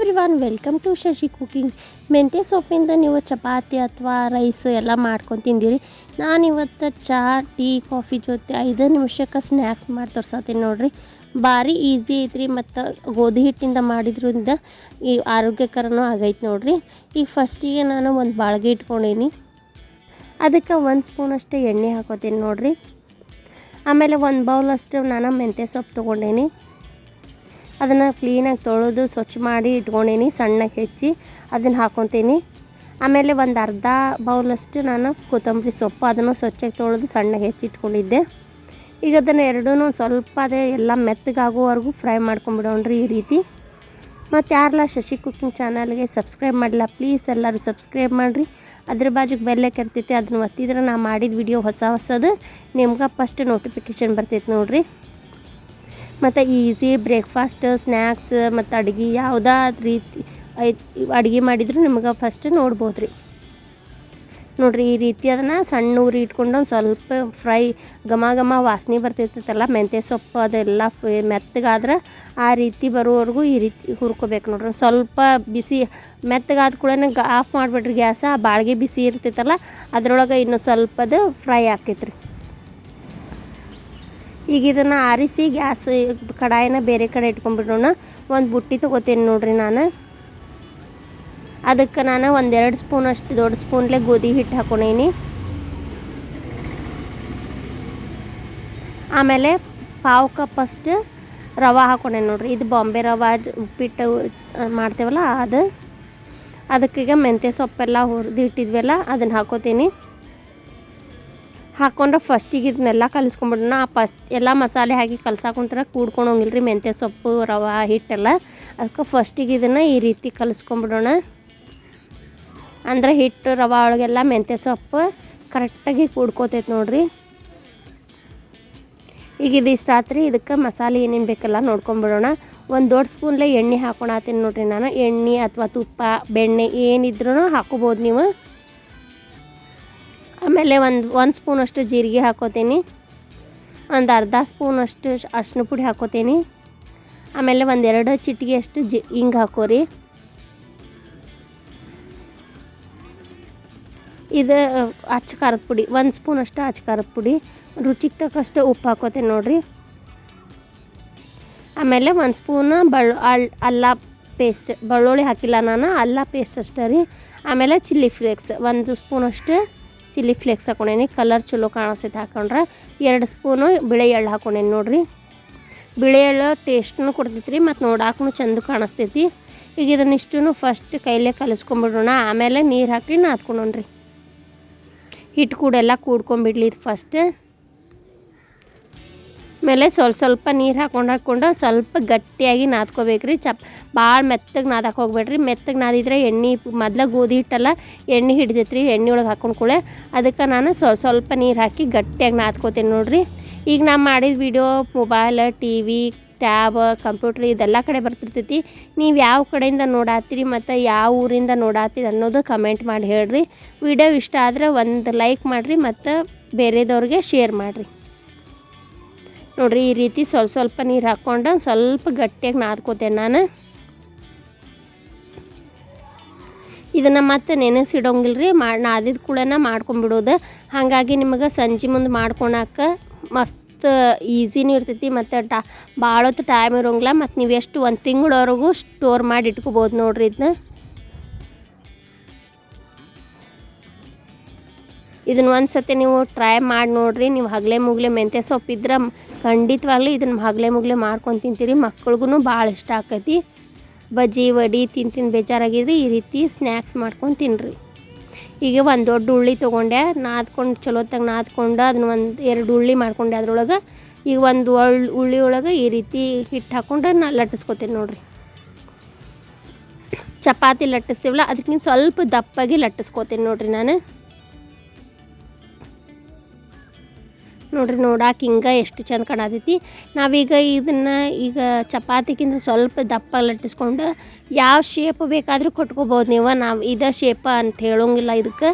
Everyone welcome to Shashi cooking ಮೆಂತ್ಯ ಸೊಪ್ಪಿಂದ ನೀವು ಚಪಾತಿ ಅಥವಾ ರೈಸ್ ಎಲ್ಲ ಮಾಡ್ಕೊಂಡು ತಿಂದಿರಿ. ನಾನು ಇವತ್ತು ಚಹಾ ಟೀ ಕಾಫಿ ಜೊತೆ ಐದು ನಿಮಿಷಕ್ಕೆ ಸ್ನ್ಯಾಕ್ಸ್ ಮಾಡಿ ತೋರ್ಸತ್ತೀನಿ ನೋಡಿರಿ. ಭಾರಿ ಈಸಿ ಐತ್ರಿ ಮತ್ತು ಗೋಧಿ ಹಿಟ್ಟಿಂದ ಮಾಡಿದ್ರಿಂದ ಈ ಆರೋಗ್ಯಕರನೂ ಆಗೈತೆ ನೋಡಿರಿ. ಈಗ ಫಸ್ಟಿಗೆ ನಾನು ಒಂದು ಬಾಳ್ಗೆ ಇಟ್ಕೊಂಡೀನಿ. ಅದಕ್ಕೆ ಒಂದು ಸ್ಪೂನ್ ಅಷ್ಟೇ ಎಣ್ಣೆ ಹಾಕೋತೀನಿ ನೋಡಿರಿ. ಆಮೇಲೆ ಒಂದು ಬೌಲ್ ಅಷ್ಟು ನಾನು ಮೆಂತ್ಯ ಸೊಪ್ಪು ತೊಗೊಂಡೇನಿ. ಅದನ್ನು ಕ್ಲೀನಾಗಿ ತೊಳೆದು ಸ್ವಚ್ಛ ಮಾಡಿ ಇಟ್ಕೊಂಡೀನಿ, ಸಣ್ಣಗೆ ಹೆಚ್ಚಿ ಅದನ್ನು ಹಾಕೊತೀನಿ. ಆಮೇಲೆ ಒಂದು ಅರ್ಧ ಬೌಲಷ್ಟು ನಾನು ಕೊತ್ತಂಬರಿ ಸೊಪ್ಪು ಅದನ್ನು ಸ್ವಚ್ಛಕ್ಕೆ ತೊಳೆದು ಸಣ್ಣಗೆ ಹೆಚ್ಚಿಟ್ಕೊಂಡಿದ್ದೆ ಈಗ ಅದನ್ನು ಎರಡೂ ಸ್ವಲ್ಪ ಅದೇ ಎಲ್ಲ ಮೆತ್ತಗಾಗುವವರೆಗೂ ಫ್ರೈ ಮಾಡ್ಕೊಂಬಿಡೋಣ್ರಿ ಈ ರೀತಿ. ಮತ್ತು ಯಾರಲ್ಲ ಶಶಿ ಕುಕ್ಕಿಂಗ್ ಚಾನಲ್ಗೆ ಸಬ್ಸ್ಕ್ರೈಬ್ ಮಾಡಿಲ್ಲ ಪ್ಲೀಸ್ ಎಲ್ಲರೂ ಸಬ್ಸ್ಕ್ರೈಬ್ ಮಾಡಿರಿ. ಅದ್ರ ಬಾಜುಗೆ ಬೆಲ್ಲಕ್ಕೆ ಕೆರ್ತೈತಿ ಅದನ್ನ ಒತ್ತಿದ್ರೆ ನಾ ಮಾಡಿದ ವಿಡಿಯೋ ಹೊಸ ಹೊಸದು, ನಿಮ್ಗೆ ಫಸ್ಟ್ ನೋಟಿಫಿಕೇಶನ್ ಬರ್ತೈತೆ ನೋಡಿರಿ. ಮತ್ತು ಈಸಿ ಬ್ರೇಕ್ಫಾಸ್ಟ್ ಸ್ನ್ಯಾಕ್ಸ್ ಮತ್ತು ಅಡುಗೆ ಯಾವುದೇ ರೀತಿ ಐತಿ ಅಡುಗೆ ಮಾಡಿದ್ರು ನಿಮಗೆ ಫಸ್ಟ್ ನೋಡ್ಬೋದು ರೀ ನೋಡಿರಿ ಈ ರೀತಿ ಅದನ್ನು ಸಣ್ಣ ಉರಿ ಇಟ್ಕೊಂಡು ಒಂದು ಸ್ವಲ್ಪ ಫ್ರೈ ಘಮ ಘಮ ವಾಸನೆ ಬರ್ತಿರ್ತೈತಲ್ಲ, ಮೆಂತ್ಯ ಸೊಪ್ಪು ಅದೆಲ್ಲ ಮೆತ್ತಗಾದ್ರೆ ಆ ರೀತಿ ಬರೋವರೆಗೂ ಈ ರೀತಿ ಹುರ್ಕೋಬೇಕು ನೋಡ್ರಿ. ಸ್ವಲ್ಪ ಬಿಸಿ ಮೆತ್ತಗಾದ ಕೂಡ ಆಫ್ ಮಾಡಿಬಿಟ್ರಿ ಗ್ಯಾಸ ಬಾಳಿಗೆ ಬಿಸಿ ಇರ್ತೈತಲ್ಲ, ಅದರೊಳಗೆ ಇನ್ನೂ ಸ್ವಲ್ಪದ ಫ್ರೈ ಆಕೈತ್ರಿ ಈಗ ಇದನ್ನು ಆರಿಸಿ ಗ್ಯಾಸ್ ಕಡಾಯಿನ ಬೇರೆ ಕಡೆ ಇಟ್ಕೊಂಡ್ಬಿಡೋಣ. ಒಂದು ಬುಟ್ಟಿ ತೊಗೋತೀನಿ ನೋಡ್ರಿ ನಾನು. ಅದಕ್ಕೆ ನಾನು ಒಂದೆರಡು ಸ್ಪೂನ್ ಅಷ್ಟು ದೊಡ್ಡ ಸ್ಪೂನ್ಲೆ ಗೋಧಿ ಹಿಟ್ಟು ಹಾಕೊಂಡೇನಿ ಆಮೇಲೆ ಪಾವು ಕಪ್ ಅಷ್ಟು ರವೆ ಹಾಕೊಂಡೇನಿ ನೋಡ್ರಿ. ಇದು ಬಾಂಬೆ ರವೆ ಉಪ್ಪಿಟ್ಟು ಮಾಡ್ತೇವಲ್ಲ ಅದು. ಅದಕ್ಕೀಗ ಮೆಂತ್ಯ ಸೊಪ್ಪೆಲ್ಲ ಹುರಿದು ಇಟ್ಟಿದ್ವಲ್ಲ, ಅದನ್ನು ಹಾಕೋತೀನಿ. ಹಾಕ್ಕೊಂಡ್ರೆ ಫಸ್ಟಿಗೆ ಇದನ್ನೆಲ್ಲ ಕಲಿಸ್ಕೊಂಬಿಡೋಣ ಆ ಫಸ್ಟ್ ಎಲ್ಲ ಮಸಾಲೆ ಹಾಕಿ ಕಲ್ಸಾಕೊಂತರ ಕೂಡ್ಕೊಂಡು ರೀ ಮೆಂತ್ಯ ಸೊಪ್ಪು, ರವೆ, ಹಿಟ್ಟೆಲ್ಲ. ಅದಕ್ಕೆ ಫಸ್ಟಿಗೆ ಇದನ್ನು ಈ ರೀತಿ ಕಲಿಸ್ಕೊಂಬಿಡೋಣ. ಅಂದ್ರೆ ಹಿಟ್ಟು, ರವೆ ಒಳಗೆಲ್ಲ ಮೆಂತ್ಯ ಸೊಪ್ಪು ಕರೆಕ್ಟಾಗಿ ಕೂಡ್ಕೋತೈತೆ ನೋಡಿರಿ. ಈಗ ಇದು ಇಷ್ಟ ಆತ್ರಿ. ಇದಕ್ಕೆ ಮಸಾಲೆ ಏನೇನು ಬೇಕಲ್ಲ ನೋಡ್ಕೊಂಬಿಡೋಣ. ಒಂದು ದೊಡ್ಡ ಸ್ಪೂನ್ಲೆ ಎಣ್ಣೆ ಹಾಕೊಳತ್ತೀನಿ ನೋಡಿರಿ ನಾನು. ಎಣ್ಣೆ ಅಥವಾ ತುಪ್ಪ, ಬೆಣ್ಣೆ ಏನಿದ್ರೂ ಹಾಕೋಬೋದು ನೀವು. ಆಮೇಲೆ ಒಂದು ಒಂದು ಸ್ಪೂನಷ್ಟು ಜೀರಿಗೆ ಹಾಕೋತೀನಿ. ಒಂದು ಅರ್ಧ ಸ್ಪೂನಷ್ಟು ಅರ್ಶಿನ ಪುಡಿ ಹಾಕೋತೀನಿ. ಆಮೇಲೆ ಒಂದೆರಡು ಚಿಟಿಗೆ ಅಷ್ಟು ಜಿ ಹಿಂಗೆ ಹಾಕೋರಿ. ಇದು, ಅಚ್ಚ ಖಾರದ ಪುಡಿ, ಒಂದು ಸ್ಪೂನಷ್ಟು ಅಚ್ಚ ಖಾರದ ಪುಡಿ. ರುಚಿಗೆ ತಕ್ಕಷ್ಟು ಉಪ್ಪು ಹಾಕೋತೀನಿ ನೋಡಿರಿ. ಆಮೇಲೆ ಒಂದು ಸ್ಪೂನ್ ಬಳ್ಳು, ಅಳ್, ಅಲ್ಲ ಪೇಸ್ಟ್, ಬೆಳ್ಳುಳ್ಳಿ ಹಾಕಿಲ್ಲ ನಾನು, ಅಲ್ಲ ಪೇಸ್ಟ್ ಅಷ್ಟೇ ರೀ. ಆಮೇಲೆ ಚಿಲ್ಲಿ ಫ್ಲೇಕ್ಸ್, ಒಂದು ಸ್ಪೂನಷ್ಟು ಚಿಲ್ಲಿ ಫ್ಲೇಕ್ಸ್ ಹಾಕೊಂಡೇನಿ. ಕಲರ್ ಚಲೋ ಕಾಣಿಸ್ತೈತೆ ಹಾಕೊಂಡ್ರೆ. ಎರಡು ಸ್ಪೂನು ಬಿಳೆ ಎಳ್ಳು ಹಾಕೊಂಡೇನಿ ನೋಡಿರಿ. ಬಿಳೆ ಎಳ್ಳು ಟೇಸ್ಟ್ನು ಕೊಡ್ತೈತಿ ರೀ ಮತ್ತು ನೋಡಾಕೂ ಚಂದ ಕಾಣಿಸ್ತೈತಿ. ಈಗ ಇದನ್ನಿಷ್ಟು ಫಸ್ಟ್ ಕೈಲೇ ಕಲಿಸ್ಕೊಂಬಿಡೋಣ. ಆಮೇಲೆ ನೀರು ಹಾಕಿ ನಾದ್ಕೊಂಡ್ರಿ ಹಿಟ್ಟು ಕೂಡೆಲ್ಲ ಕೂಡ್ಕೊಂಬಿಡ್ಲಿ ಇದು ಫಸ್ಟ್ ಆಮೇಲೆ ಸ್ವಲ್ಪ ಸ್ವಲ್ಪ ನೀರು ಹಾಕೊಂಡು ಹಾಕ್ಕೊಂಡು ಸ್ವಲ್ಪ ಗಟ್ಟಿಯಾಗಿ ನಾದ್ಕೋಬೇಕ್ರಿ. ಚಪ್ ಭಾಳ ಮೆತ್ತಗೆ ನಾದಕ್ಕೆ ಹೋಗ್ಬೇಡ್ರಿ. ಮೆತ್ತಗೆ ನಾದಿದ್ರೆ ಎಣ್ಣೆ ಮೊದ್ಲು ಗೋಧಿ ಹಿಟ್ಟಲ್ಲ ಎಣ್ಣೆ ಹಿಡಿದೈತ್ರಿ, ಎಣ್ಣೆ ಒಳಗೆ ಹಾಕೊಂಡು ಕೂಳೆ. ಅದಕ್ಕೆ ನಾನು ಸ್ವಲ್ಪ ನೀರು ಹಾಕಿ ಗಟ್ಟಿಯಾಗಿ ನಾದ್ಕೋತೀನಿ ನೋಡಿರಿ. ಈಗ ನಾನು ಮಾಡಿದ video mobile T V tab computer ಇದೆಲ್ಲ ಕಡೆ ಬರ್ತಿರ್ತೈತಿ. ನೀವು ಯಾವ ಕಡೆಯಿಂದ ನೋಡಾತ್ತೀರಿ ಮತ್ತು ಯಾವ ಊರಿಂದ ನೋಡಾತ್ತೀರಿ ಅನ್ನೋದು ಕಮೆಂಟ್ ಮಾಡಿ ಹೇಳ್ರಿ. ವಿಡಿಯೋ ಇಷ್ಟ ಆದರೆ ಒಂದು ಲೈಕ್ ಮಾಡಿರಿ ಮತ್ತು ಬೇರೆದವ್ರಿಗೆ ಶೇರ್ ಮಾಡಿರಿ. ನೋಡಿರಿ ಈ ರೀತಿ ಸ್ವಲ್ಪ ಸ್ವಲ್ಪ ನೀರು ಹಾಕ್ಕೊಂಡು ಸ್ವಲ್ಪ ಗಟ್ಟಿಯಾಗಿ ನಾದ್ಕೋತೇನೆ ನಾನು. ಇದನ್ನು ಮತ್ತೆ ನೆನೆಸಿಡೋಂಗಿಲ್ಲ ರೀ ಮಾಡಿ ನಾದಿದ ಕೂಡನ ಮಾಡ್ಕೊಂಬಿಡೋದು. ಹಾಗಾಗಿ ನಿಮಗೆ ಸಂಜೆ ಮುಂದೆ ಮಾಡ್ಕೊಳಕ್ಕೆ ಮಸ್ತ್ ಈಸಿನೂ ಇರ್ತೈತಿ, ಮತ್ತು ಟಾ, ಭಾಳ ಹೊತ್ತು ಟೈಮ್ ಇರೋಂಗಿಲ್ಲ ಮತ್ತು ನೀವು ಎಷ್ಟು ಒಂದು ತಿಂಗಳವರೆಗೂ ಸ್ಟೋರ್ ಮಾಡಿ ಇಟ್ಕೋಬೋದು ನೋಡ್ರಿ ಇದನ್ನ ಇದನ್ನ ಒಂದು ಸತಿ ನೀವು ಟ್ರೈ ಮಾಡಿ ನೋಡಿರಿ, ನೀವು ಹಗಲೆ ಮುಗ್ಲೆ ಮೆಂತ್ಯ ಸೊಪ್ಪಿದ್ರೆ ಖಂಡಿತವಾಗ್ಲೂ ಇದನ್ನು ಹಗಲೆ ಮುಗ್ಲೆ ಮಾಡ್ಕೊಂಡು ತಿಂತೀರಿ ಮಕ್ಳಿಗೂ ಭಾಳ ಇಷ್ಟ ಆಕೈತಿ. ಬಜ್ಜಿ, ವಡಿ ತಿಂದು ತಿಂದು ಬೇಜಾರಾಗಿದ್ರಿ, ಈ ರೀತಿ ಸ್ನ್ಯಾಕ್ಸ್ ಮಾಡ್ಕೊಂಡು ತಿನ್ನಿರಿ ಈಗ ಒಂದು ದೊಡ್ಡ ಉಳ್ಳಿ ತೊಗೊಂಡೆ, ನಾದ್ಕೊಂಡು ಚಲೋತ್ತಾಗ ನಾದ್ಕೊಂಡು ಅದನ್ನ ಒಂದು ಎರಡು ಉಳ್ಳಿ ಮಾಡ್ಕೊಂಡೆ ಅದ್ರೊಳಗೆ. ಈಗ ಒಂದು ಉಳ್ಳಿ ಒಳಗೆ ಈ ರೀತಿ ಹಿಟ್ಟು ಹಾಕ್ಕೊಂಡು ನಾ ಲಟ್ಟಿಸ್ಕೊತೀನಿ ನೋಡಿರಿ. ಚಪಾತಿ ಲಟ್ಟಿಸ್ತೀವಲ್ಲ, ಅದಕ್ಕಿಂತ ಸ್ವಲ್ಪ ದಪ್ಪಾಗಿ ಲಟ್ಟಿಸ್ಕೊತೀನಿ ನೋಡಿರಿ ನಾನು. ನೋಡ್ರಿ, ನೋಡಾಕ ಹಿಂಗೆ ಎಷ್ಟು ಚಂದ ಕಾಣತೈತಿ. ನಾವೀಗ ಇದನ್ನು ಈಗ ಚಪಾತಿಗಿಂತ ಸ್ವಲ್ಪ ದಪ್ಪ ಲಟ್ಟಿಸ್ಕೊಂಡು ಯಾವ ಶೇಪ್ ಬೇಕಾದರೂ ಕೊಟ್ಕೋಬೋದು ನೀವು. ನಾವು ಇದ ಶೇಪ ಅಂತ ಹೇಳೋಂಗಿಲ್ಲ ಇದಕ್ಕೆ.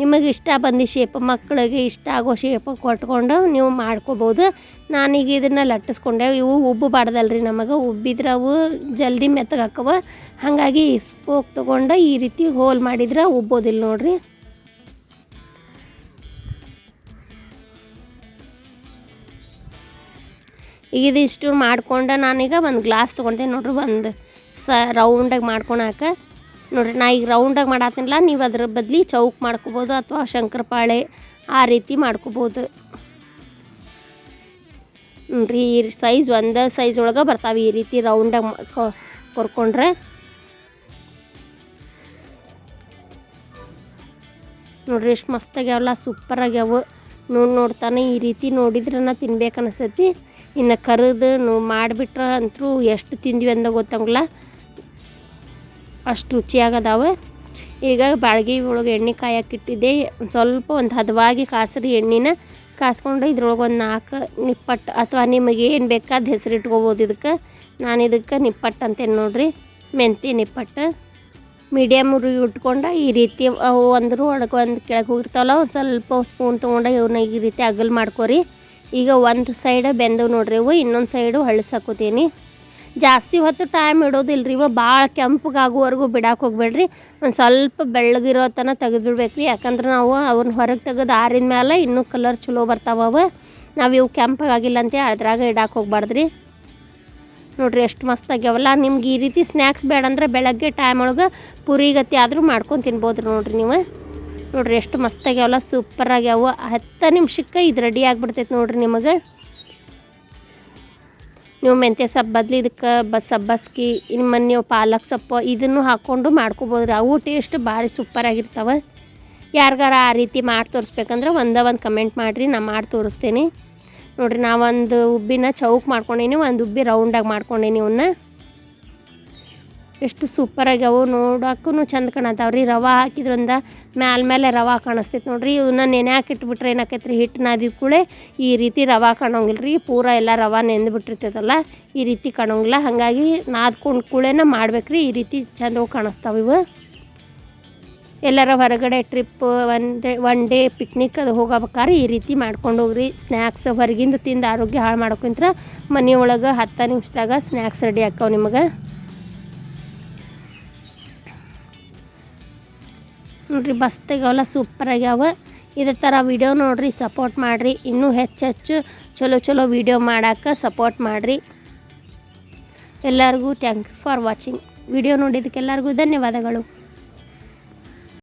ನಿಮಗೆ ಇಷ್ಟ ಬಂದಿ ಶೇಪ್ ಮಕ್ಕಳಿಗೆ ಇಷ್ಟ ಆಗೋ ಶೇಪ್ ಕೊಟ್ಕೊಂಡು ನೀವು ಮಾಡ್ಕೋಬೋದು. ನಾನೀಗ ಇದನ್ನು ಲಟ್ಟಿಸ್ಕೊಂಡೆ, ಇವು ಉಬ್ಬಬಾರ್ದಲ್ರಿ ನಮಗೆ. ಉಬ್ಬಿದ್ರೆ ಅವು ಜಲ್ದಿ ಮೆತ್ತಗಾಕವ ಹಾಗಾಗಿ ಸ್ಪೋಕ್ ತೊಗೊಂಡು ಈ ರೀತಿ ಹೋಲ್ ಮಾಡಿದ್ರೆ ಉಬ್ಬೋದಿಲ್ಲ ನೋಡ್ರಿ. ಈಗ ಇಷ್ಟು ಮಾಡ್ಕೊಂಡು ನಾನೀಗ ಒಂದು ಗ್ಲಾಸ್ ತೊಗೊತೀನಿ ನೋಡ್ರಿ ಒಂದು ಸ ರೌಂಡಾಗಿ ಮಾಡ್ಕೊಳಕ ನೋಡ್ರಿ ನಾ ಈಗ ರೌಂಡಾಗಿ ಮಾಡತ್ತೀನಲ್ಲ ನೀವು ಅದ್ರ ಬದಲಿ ಚೌಕ್ ಮಾಡ್ಕೋಬೋದು ಅಥವಾ ಶಂಕರಪಾಳೆ ಆ ರೀತಿ ಮಾಡ್ಕೋಬೋದು. ನೋಡ್ರಿ ಈ ಸೈಜ್ ಒಂದು ಸೈಜ್ ಒಳಗೆ ಬರ್ತಾವೆ ಈ ರೀತಿ ರೌಂಡಾಗಿ ಕೊರ್ಕೊಂಡ್ರೆ. ನೋಡ್ರಿ ಎಷ್ಟು ಮಸ್ತಾಗ್ಯಾವಲ್ಲ ಸೂಪರ್ ಆಗ್ಯಾವ. ನೋಡಿ ನೋಡ್ತಾನೆ ಈ ರೀತಿ ನೋಡಿದ್ರೆ ನಾ ತಿನ್ಬೇಕು ಅನಿಸ್ತೈತಿ ಇನ್ನು ಕರೆದು ಮಾಡಿಬಿಟ್ರೆ ಅಂತೂ ಎಷ್ಟು ತಿಂದ್ವಿ ಅಂದ ಗೊತ್ತಂಗಿಲ್ಲ. ಅಷ್ಟು ರುಚಿಯಾಗದಾವೆ. ಈಗ ಬಾಳ್ಗೆ ಒಳಗೆ ಎಣ್ಣೆ ಕಾಯಕ್ಕೆ ಇಟ್ಟಿದ್ದೆ. ಒಂದು ಸ್ವಲ್ಪ ಒಂದು ಹದವಾಗಿ ಕಾಸ್ರಿ ಎಣ್ಣೆನ ಕಾಸ್ಕೊಂಡು ಇದ್ರೊಳಗೆ ಒಂದು ನಾಲ್ಕು ನಿಪ್ಪಟ್ಟು ಅಥವಾ ನಿಮಗೆ ಏನು ಬೇಕಾದ ಹೆಸರು ಇಟ್ಕೋಬೋದು ಇದಕ್ಕೆ. ನಾನು ಇದಕ್ಕೆ ನಿಪ್ಪಟ್ಟು ಅಂತೇನು ನೋಡ್ರಿ. ಮೆಂತಿ ನಿಪ್ಪಟ್ಟು ಮೀಡಿಯಮ್ ಇಟ್ಕೊಂಡು ಈ ರೀತಿ ಅವು ಅಂದರೂ ಒಳಗೆ ಒಂದು ಕೆಳಗೆ ಹೋಗಿರ್ತಾವಲ್ಲ, ಒಂದು ಸ್ವಲ್ಪ ಸ್ಪೂನ್ ತೊಗೊಂಡು ಇವನ್ನ ಈ ರೀತಿ ಅಗಲ್ ಮಾಡ್ಕೊರಿ. ಈಗ ಒಂದು ಸೈಡ್ ಬೆಂದವು ನೋಡ್ರಿ ಇವು ಇನ್ನೊಂದು ಸೈಡು ಹಳ್ಸಾಕೋತೀನಿ ಜಾಸ್ತಿ ಹೊತ್ತು ಟೈಮ್ ಇಡೋದಿಲ್ಲ ರೀ ಇವ ಭಾಳ ಕೆಂಪಗಾಗುವವರೆಗೂ ಬಿಡಕ್ಕೆ ಹೋಗ್ಬೇಡ್ರಿ. ಒಂದು ಸ್ವಲ್ಪ ಬೆಳ್ಳಗಿರೋ ತನಕ ರೀ ಯಾಕಂದ್ರೆ ನಾವು ಅವನ್ನ ಹೊರಗೆ ತೆಗೆದು ಆರಿದ ಮೇಲೆ ಇನ್ನೂ ಕಲರ್ ಚಲೋ ಬರ್ತಾವ ನಾವು ಇವು ಕೆಂಪಗಾಗಿಲ್ಲ ಅಂತ ಅದ್ರಾಗ ಇಡಕ್ಕೆ ಹೋಗ್ಬಾರ್ದು ರೀ ನೋಡ್ರಿ ಎಷ್ಟು ಮಸ್ತ್ ಆಗ್ಯಾವಲ್ಲ. ನಿಮ್ಗೆ ಈ ರೀತಿ ಸ್ನ್ಯಾಕ್ಸ್ ಬೇಡಂದ್ರೆ ಬೆಳಗ್ಗೆ ಟೈಮ್ ಒಳಗೆ ಪುರಿ ಗತಿ ಆದರೂ ಮಾಡ್ಕೊಂಡು ತಿನ್ಬೋದು ನೋಡ್ರಿ ನೀವು. ನೋಡ್ರಿ ಎಷ್ಟು ಮಸ್ತ್ ಆಗ್ಯಾವಲ್ಲ ಸೂಪರ್ ಆಗ್ಯಾವ ಹತ್ತು ನಿಮಿಷಕ್ಕೆ ಇದು ರೆಡಿ ಆಗಿಬಿಡ್ತೈತೆ ನೋಡ್ರಿ ನಿಮಗೆ. ನೀವು ಮೆಂತ್ಯ ಸೊಪ್ಪು ಬದ್ಲಿ ಇದಕ್ಕೆ ಬಸ್ ಸಬ್ಬಸ್ಗಿ ಇನ್ನು ನೀವು ಪಾಲಕ್ ಸೊಪ್ಪು ಇದನ್ನು ಹಾಕ್ಕೊಂಡು ಮಾಡ್ಕೊಬೋದು ಅವು ಟೇಸ್ಟ್ ಭಾರಿ ಸೂಪರ್ ಆಗಿರ್ತಾವೆ. ಯಾರಿಗಾರ ಆ ರೀತಿ ಮಾಡಿ ತೋರಿಸ್ಬೇಕಂದ್ರೆ ಒಂದೇ ಒಂದು ಕಮೆಂಟ್ ಮಾಡಿರಿ, ನಾ ಮಾಡಿ ತೋರಿಸ್ತೀನಿ. ನೋಡ್ರಿ ನಾವೊಂದು ಉಬ್ಬಿನ ಚೌಕ್ ಮಾಡ್ಕೊಂಡೀನಿ, ಒಂದು ಉಬ್ಬಿ ರೌಂಡಾಗಿ ಮಾಡ್ಕೊಂಡೀನಿ ಇವನ್ನ ಎಷ್ಟು ಸೂಪರ್ ಆಗ್ಯಾವು ನೋಡೋಕ್ಕೂ ಚಂದ ಕಾಣತ್ತಾವ ರೀ ರವೆ ಹಾಕಿದ್ರಿಂದ ಮ್ಯಾಲ ಮೇಲೆ ರವೆ ಕಾಣಿಸ್ತೈತೆ ನೋಡಿರಿ. ಇವನ್ನ ನೆನೆ ಹಾಕಿಟ್ಬಿಟ್ರೆ ಏನಾಕೈತೆ ರೀ ಹಿಟ್ಟು ನಾದಿದ ಕೂಳೆ ಈ ರೀತಿ ರವೆ ಕಾಣೋಂಗಿಲ್ಲ ರೀ ಪೂರ ಎಲ್ಲ ರವೆ ನೆಂದು ಬಿಟ್ಟಿರ್ತೈತಲ್ಲ, ಈ ರೀತಿ ಕಾಣೋಂಗಿಲ್ಲ. ಹಾಗಾಗಿ ನಾದ್ಕೊಂಡು ಕೂಳೆನ ಮಾಡ್ಬೇಕು ರೀ ಈ ರೀತಿ ಚಂದವು ಕಾಣಿಸ್ತಾವೆ ಇವು. ಎಲ್ಲರ ಹೊರಗಡೆ trip one day one day picnic ಅದು ಹೋಗಬೇಕಾದ್ರೆ ಈ ರೀತಿ ಮಾಡ್ಕೊಂಡು ಹೋಗ್ರಿ. ಸ್ನ್ಯಾಕ್ಸ್ ಹೊರಗಿಂದ ತಿಂದು ಆರೋಗ್ಯ ಹಾಳು ಮಾಡ್ಕೊಂತ್ರ ಮನೆಯೊಳಗೆ ಹತ್ತು ನಿಮಿಷದಾಗ ಸ್ನ್ಯಾಕ್ಸ್ ರೆಡಿ ಆಕ್ಕಾವ ನಿಮಗೆ. ನೋಡ್ರಿ ಸೂಪರ್ ಆಗ್ಯಾವ. ಇದೇ ಥರ ವಿಡಿಯೋ ನೋಡಿರಿ ಸಪೋರ್ಟ್ ಮಾಡಿರಿ. ಇನ್ನೂ ಹೆಚ್ಚು ಹೆಚ್ಚು ಚಲೋ ಚಲೋ ವಿಡಿಯೋ ಮಾಡೋಕ್ಕೆ ಸಪೋರ್ಟ್ ಮಾಡಿರಿ. ಎಲ್ಲರಿಗೂ thank you for watching video ನೋಡಿದ್ದಕ್ಕೆಲ್ಲರಿಗೂ ಧನ್ಯವಾದಗಳು.